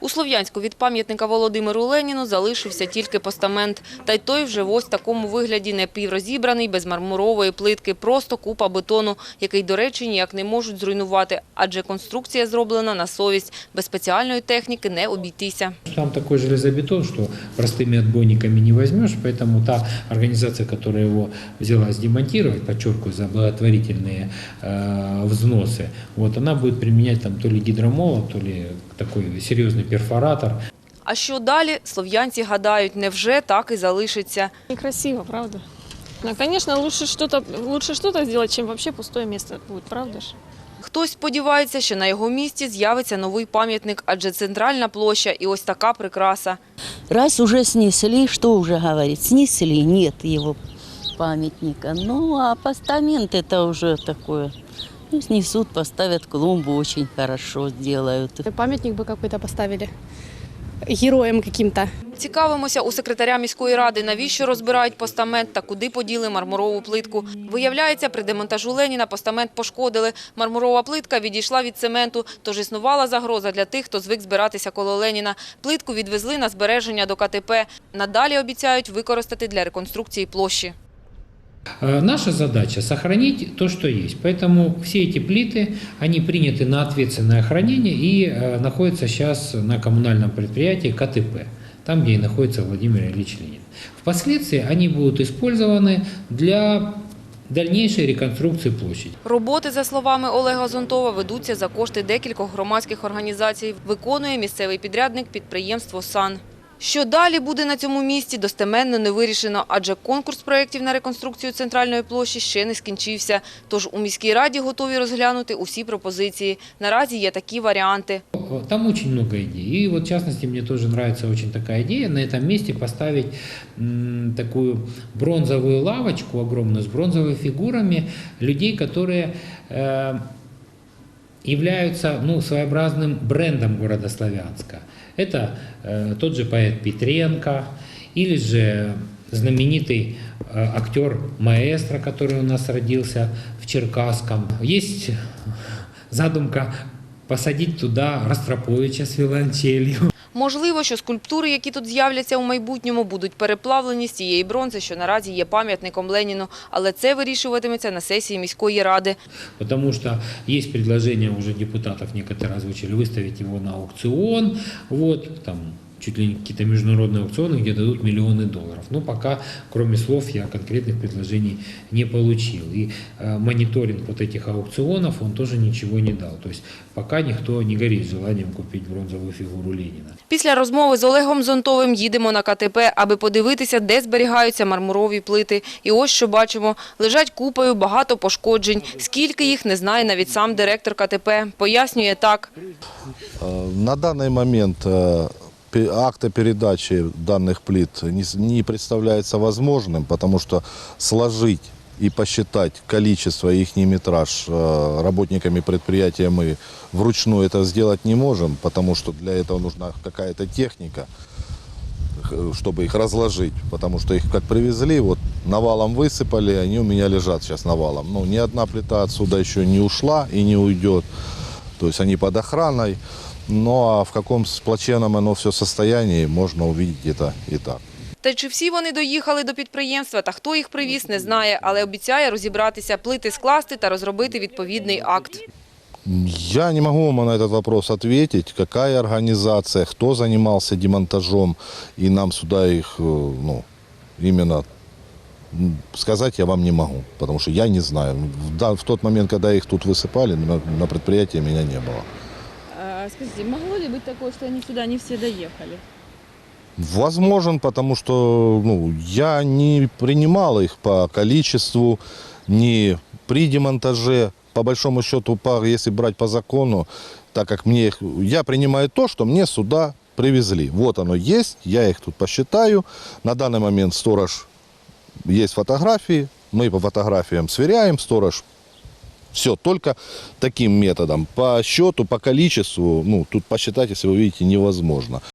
У Слов'янську від пам'ятника Володимиру Леніну залишився тільки постамент. Та й той вже в ось такому вигляді напіврозібраний, без мармурової плитки, просто купа бетону, який, до речі, ніяк не можуть зруйнувати, адже конструкція зроблена на совість. Без спеціальної техніки не обійтися. Там такой железобетон, что простыми отбойниками не возьмешь, поэтому та организация, которая его взялась демонтировать, подчеркиваю, за благотворительные э, взносы, вот она будет применять там то ли гидромолот, то ли такой серьезный перфоратор. А що далі? Слов'янці гадають, невже так і залишиться. Некрасиво, правда? Ну, конечно, лучше что-то лучше что-то сделать, чем вообще пустое место правда же? Хтось сподівається, що на його місці з'явиться новий пам'ятник, адже центральна площа і ось така прикраса. Раз уже снесли, что уже говорить, снесли, нет его памятника. Ну, а постамент это уже такое. Ну, снесут, поставят клумбу, очень хорошо сделают. Памятник бы какой-то поставили героям каким-то. Цікавимося у секретаря міської ради, навіщо розбирають постамент та куди поділи мармурову плитку. Виявляється, при демонтажу Леніна постамент пошкодили. Мармурова плитка відійшла від цементу, тож існувала загроза для тих, хто звик збиратися коло Леніна. Плитку відвезли на збереження до КТП. Надалі обіцяють використати для реконструкції площі. Э, Наша задача – сохранить то, что есть. Поэтому все эти плиты, они приняты на ответственное хранение и э, находятся сейчас на коммунальном предприятии КТП, там, где и находится Владимир Ильич Ленин. Впоследствии они будут использованы для дальнейшей реконструкции площади. Роботи, за словами Олега Зонтова, ведуться за кошти декількох громадських організацій. Виконує місцевий підрядник підприємство «САН». Що далі буде на цьому місці, достеменно не вирішено, адже конкурс проєктів на реконструкцію центральної площі ще не скінчився. Тож у міській раді готові розглянути усі пропозиції. Наразі є такі варіанти. Там очень много идей. И вот, в частности, мне тоже нравится очень такая идея на этом месте поставить м, такую бронзовую лавочку огромную с бронзовыми фигурами людей, которые э, являются ну, своеобразным брендом города Славянска. Это э, тот же поэт Петренко или же знаменитый э, актер маэстро, который у нас родился в Черкасском. Есть задумка посадить туда Ростроповича с виолончелью. Можливо, що скульптури, які тут з'являться у майбутньому, будуть переплавлені з цієї бронзи, що наразі є пам'ятником Леніну. Але це вирішуватиметься на сесії міської ради. Тому що є пропозиція уже депутатів, некоторые озвучили, виставити його на аукціон. Вот, там чуть ли не какие-то международные аукционы, где дадут миллионы долларов. Но пока, кроме слов, я конкретных предложений не получил. И э, мониторинг вот этих аукционов, он тоже ничего не дал. То есть пока никто не горит желанием купить бронзовую фигуру Ленина. Після розмови з Олегом Зонтовим їдемо на КТП, аби подивитися, де зберігаються мармурові плити. І ось що бачимо. Лежать купою багато пошкоджень. Скільки їх, не знає навіть сам директор КТП. Пояснює так. Э, На данный момент э, пе- акта передачи данных плит не, не представляется возможным, потому что сложить и посчитать количество и их метраж э, работниками предприятия мы вручную это сделать не можем, потому что для этого нужна какая-то техника, чтобы их разложить, потому что их как привезли, вот навалом высыпали, они у меня лежат сейчас навалом. Ну, ни одна плита отсюда еще не ушла и не уйдет. То есть они под охраной. Ну а в каком с- плачевном оно все состоянии, можно увидеть это и так. Та й чи всі вони доїхали до підприємства та хто їх привіз, не знає, але обіцяє розібратися, плити скласти та розробити відповідний акт. Я не могу вам на этот вопрос ответить, какая организация, кто занимался демонтажом, и нам сюда их, э, ну, именно м, сказать я вам не могу, потому что я не знаю. В, да- в тот момент, когда их тут высыпали, на, на предприятии меня не было. А, Скажите, могло ли быть такое, что они сюда не все доехали? Возможен, потому что ну, я не принимал их по количеству, не при демонтаже. По большому счету, по, если брать по закону, так как мне их, я принимаю то, что мне сюда привезли. Вот оно есть, я их тут посчитаю. На данный момент сторож есть фотографии, мы по фотографиям сверяем, сторож все, только таким методом. По счету, по количеству, ну, тут посчитать, если вы видите, невозможно.